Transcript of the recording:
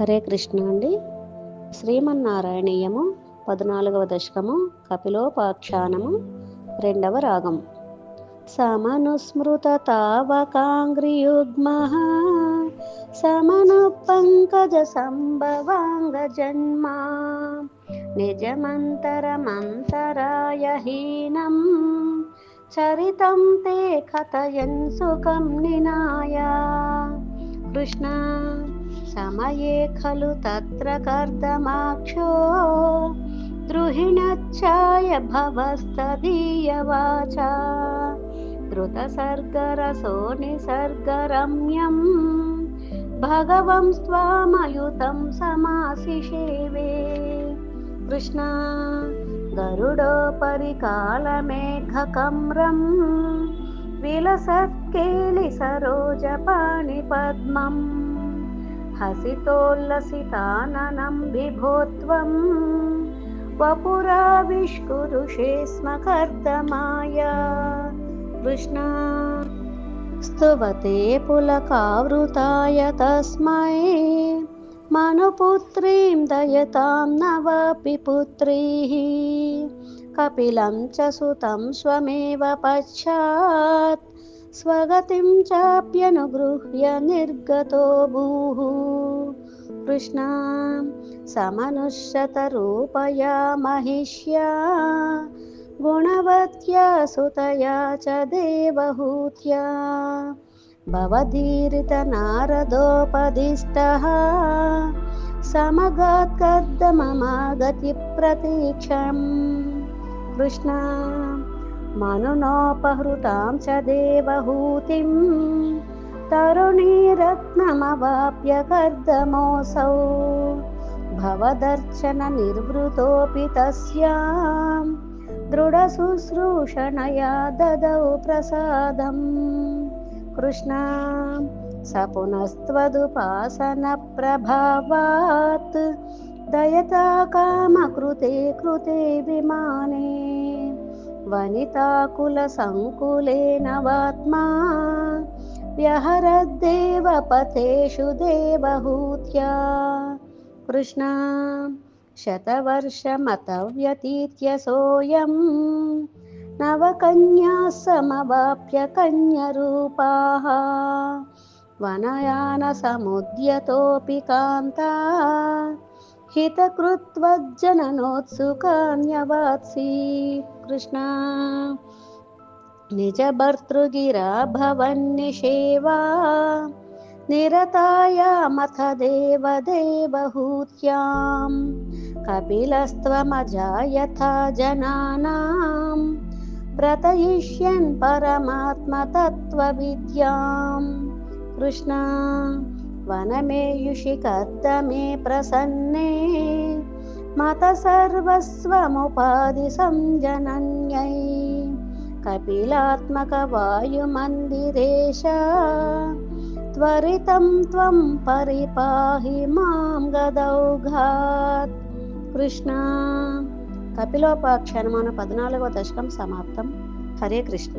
హరే కృష్ణ అండి. శ్రీమన్నారాయణీయము పద్నాలుగవ దశకము కపిలోపాఖ్యానము రెండవ రాగం. సమనుస్మృత తావకాంగ్రియుగ్మ సమను పంకజ సంభవాంగ జన్మా నిజమంతరమంతరాయహీనం చరితం తే కథయన్ సుఖం నినాయ. కృష్ణ సమये खलु तत्र कर्दमाक्षो। द्रुहिणच्छाय भवस्तदीयवाचा। द्रुतसर्गरसो निसर्गरम्यं भगवं स्वामयुतं समासिषेवे कृष्ण गरुडोपरि कालमेघकम्रम् विलसत्केलिसरोजपाणिपद्मम् हसितोल्लसिताननं विभो त्वं वपुराविष्कुरुषे स्म कर्दमाया कृष्णा। स्तुवते पुलकावृताय तस्मै मनुपुत्रीं दयतां नवापि पुत्रीः कपिलं च सुतं स्वमेव पश्चात् स्वगतिं चाप्यनुगृह्य निर्गतो भूः। कृष्णा समनुष्यतरूपया महिष्या गुणवत्या सुतया च देवहूत्या। भवदीरितनारदोपदिष्टः समगात्कर्दममागतिप्रतीक्षम् कृष्णा मनुनोपहृतां च देवहूतिं तरुणीरत्नमवाप्य कर्दमोऽसौ भवदर्शननिर्वृतोऽपि तस्यां। दृढशुश्रूषणया ददौ प्रसादम्। कृष्णा स पुनस्त्वदुपासनप्रभावात् दयता कामकृते कृते विमाने वनिताकुलसङ्कुलेन वात्मा व्यहरद्देवपथेषु देवहूत्या। कृष्णा शतवर्षमतव्यतीत्य सोऽयं नवकन्याः समवाप्य कन्यरूपाः। वनयानसमुद्यतोऽपि कान्ता हितकृत्वज्जननोत्सुकान्यवात्सी। कृष्णा। निजभर्तृगिरा भवन्निषेवा निरतायामथ देवदेवहूत्यां कपिलस्त्वमजा यथा जनानां प्रतयिष्यन् परमात्मतत्त्वविद्यां कृष्णा वनमेयुषि कर्दमे प्रसन्ने मत सर्वस्वमुपाधिसंजनन्यै कपिलात्मकवायुमन्दिरेश त्वरितं त्वं परिपाहि मां గదౌఘాత్ కృష్ణ కపిలోపాఖ్యానమాన పద్నాలుగవ దశకం సమాప్తం హరే కృష్ణ